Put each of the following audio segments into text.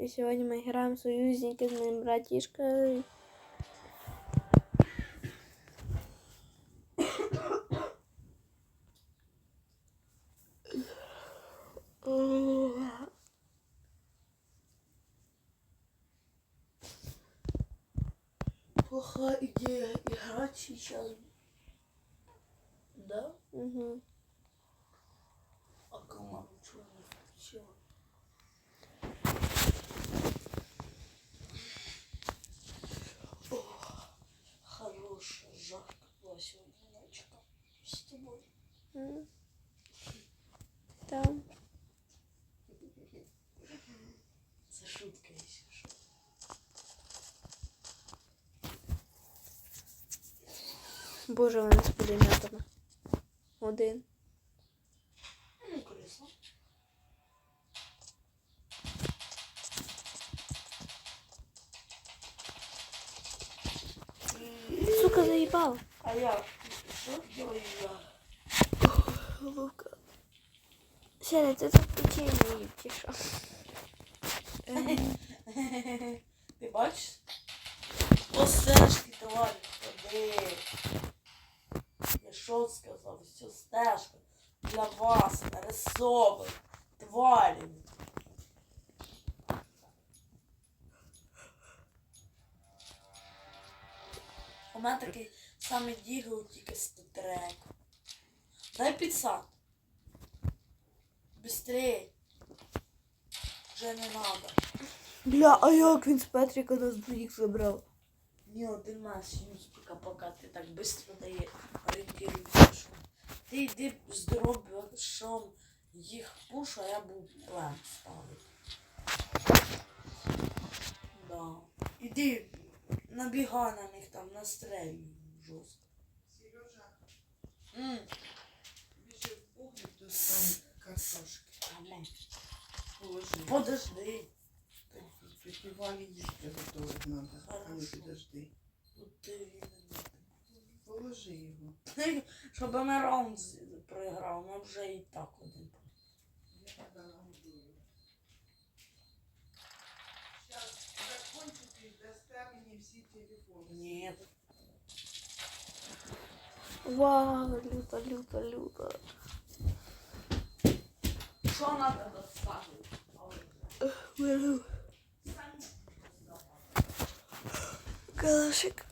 І сьогодні ми граємо союзники з моїм братішкою. Плохая идея играть сейчас. Да? Угу. А команду чего не включила? Была сегодня ночка с тобой. Там. За шутка, если что. Боже, вони з пулеметами. Один. Ну. Сука, заїбав. А я что делаю я? Лука. Сяля, це тут печенье що? Ем, Ти бачиш? По стежки, товариш, ходи. Я що сказав? Все стежка для вас, нарисована, тварі. У мене такий самий дігл, тільки статрек. Дай підсад. Быстрей. Вже не надо. Бля, а як він з Петріка нас двоїх забрав? Ні, один нас юз, поки, ти так швидко дає орієнтуєшся. що Ти йди з дробашом їх пуш, а я буду план ставити. Да. Іди, набігай на них там, настрелюй жорстко. Сережа, біжи в погріб, достань картошки. а, блядь, Положи. Подожди. Прикривали їсти готувати надо. А ну Хорошо. підожди. Тут ти він. Положи його. Щоб ми раунд проіграв, ми вже і так один. Я тебе нагодую. Зараз закончите дасте мені всі телефони. Ні. Вау, люто, люто, люто. Що надо? Беру калашик.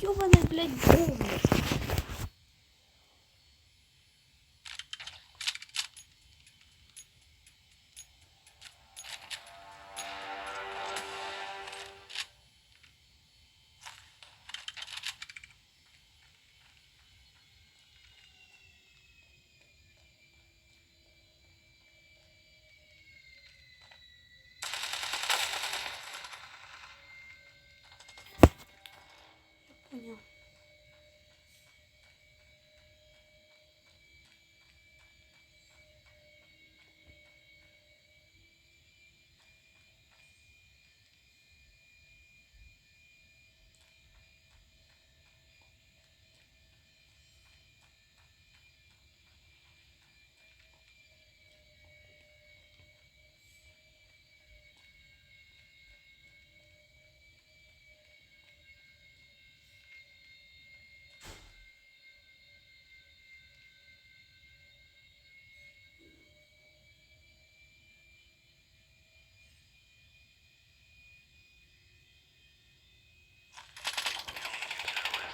Ёбаный, блядь, бомба. Понял.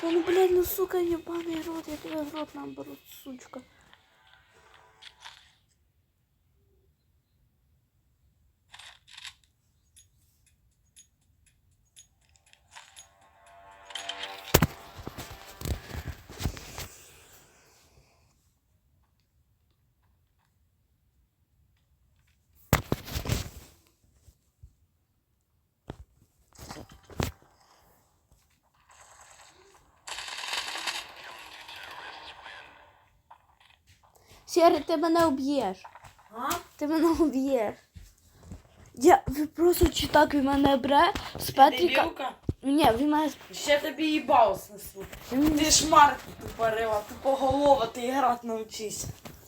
Блядь, ну сука, ебаный рот, я тебе в рот наберу, сучка. Сірий, ти мене уб'єш. А? Ти мене уб'єш. Я ви просто чи так він мене бре з Петріка. Дебілка? Ні, він мене Ще тобі їбало снесу. Ти шмарка тупорила, тупоголова, ти грати навчись.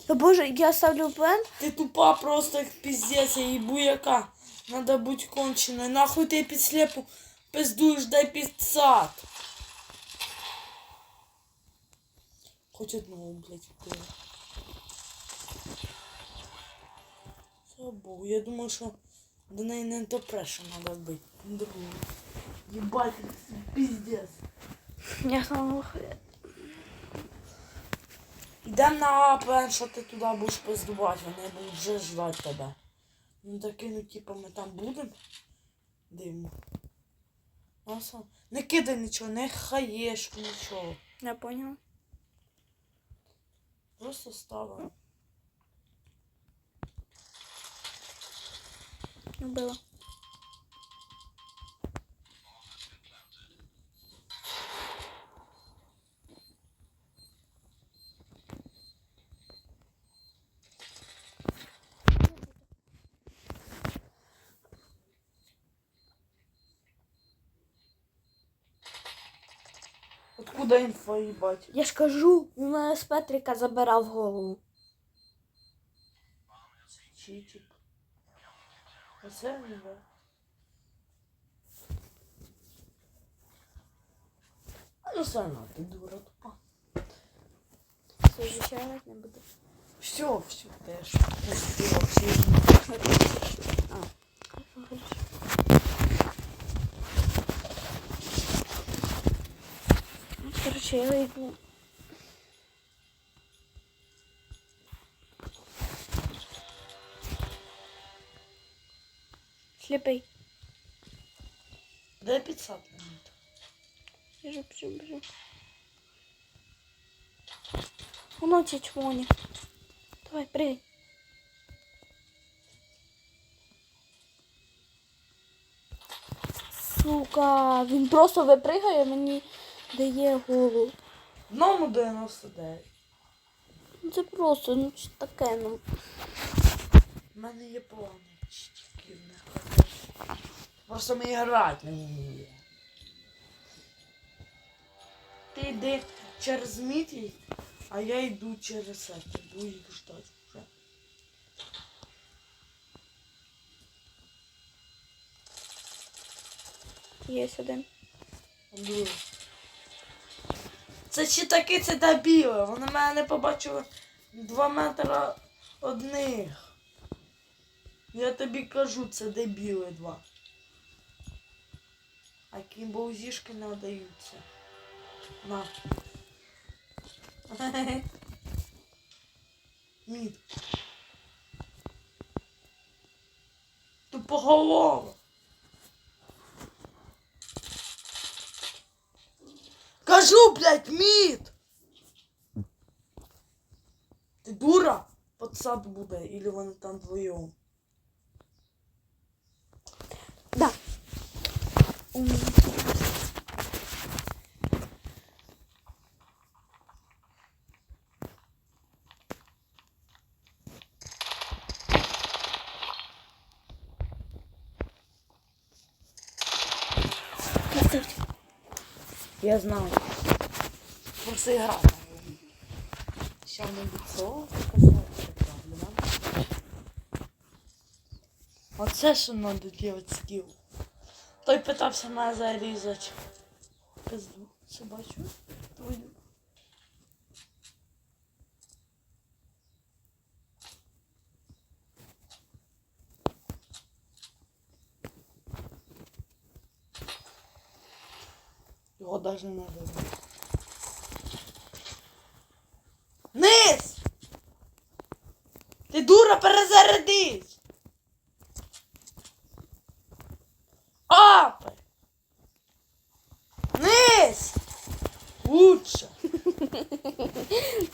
Та боже, я ставлю плен. Ти тупа просто як піздець, я їбу яка. Надо бути конченою. Нахуй ти під слепу пиздуєш, дай підсад. Хоч одного, блядь, вбила. Слава Богу, я думаю, що до неї не допреша треба вбити. Другу. Єбать, піздець. Я сам хуя. Йдем на АПН, що ти туди будеш пиздувати, вони будуть вже ждати тебе. Ну таки, ну типа ми там будемо. Дивимо. Аса. Не кидай нічого, не хаєш, нічого. Я поняла. Просто ставимо. Вбила. Откуда інфа їбать? Я ж кажу, він мене з Петріка забирав голову. Читик. Оце не да. А ну все одно, ти дура тупа. Все, звичайно, не буду. Все, все, теж. Вообще Ну, Короче, я йду. Сліпий. Дай підсад. Біжу, біжу, біжу. Воно ці чмоні. Давай, пригай. Сука, він просто випригає, мені дає голову. Одному 99. Ну це просто, ну що таке, ну. У мене є плани. Просто ми грати не вміє. Ти йди через мітій, а я йду через це. І ждати вже. Є один. Андрій. Це чи таки це дебіли. Вони мене не побачили два метри одних. Я тобі кажу, це дебіли два. А кімбоузішки не одаються. На. Мід. Тупоголова. Кажу, блядь, мід! Ти дура? Подсад буде, или вони там вдвоєм. Да. Ум. Поставьте. Я знаю. Просто игра. Сейчас мы лицо Оце що надо делать скіл. Той питався мене зарізати. Пизду. собачу. бачу? Твою. Його навіть не видно.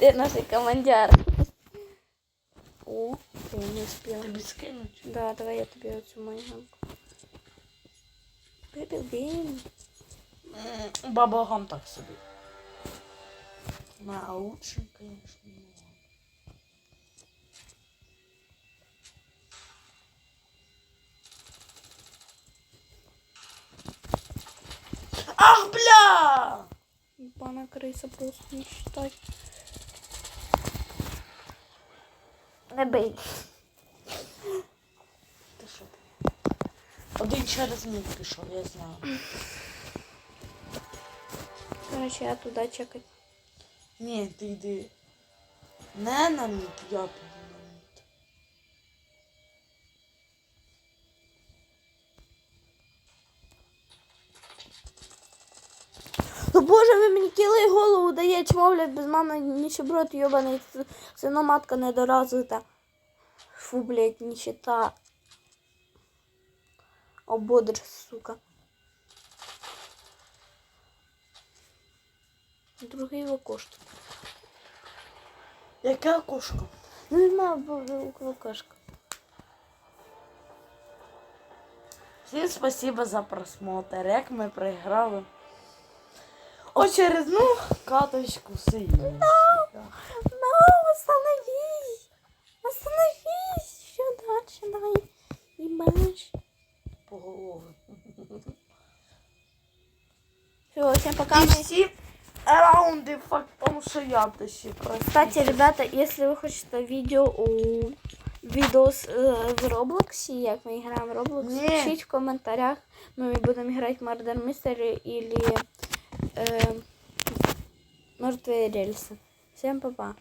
14 командяр. О, я не успела. Тебе? Да, давай я тебе оцю майганку. Пепел гейм. Баба Гам так себе На лучше, конечно, Ах, бля! Бана крыса просто не считать. Не бий. Ти що? Один через мій пішов, я знаю. Короче, я туди чекаю. Ні, ти йди. Не на мій, я боже, ви мені кіли голову дає, чмо, блядь, без мами ніщеброд йобаний, с- синоматка недоразвита. Фу, блядь, нищета. Ободр, сука. Другий окошко. Яке окошко? Ну, нема окошка. Всім спасибо за просмотр. Як ми проіграли. Очередну каточку сильно. Ну, остановись! Остановись! Що дальше давай? Ебаш. По голові. Все, всем пока. І мы- всі раунди в тому, що я просто. Кстати, ребята, если вы хотите видео у відос е, в Роблоксі, як ми граємо в Ні. пишіть в коментарях. Ми будемо грати Murder Mystery или е, Мертвые рельсы. Всем па-па.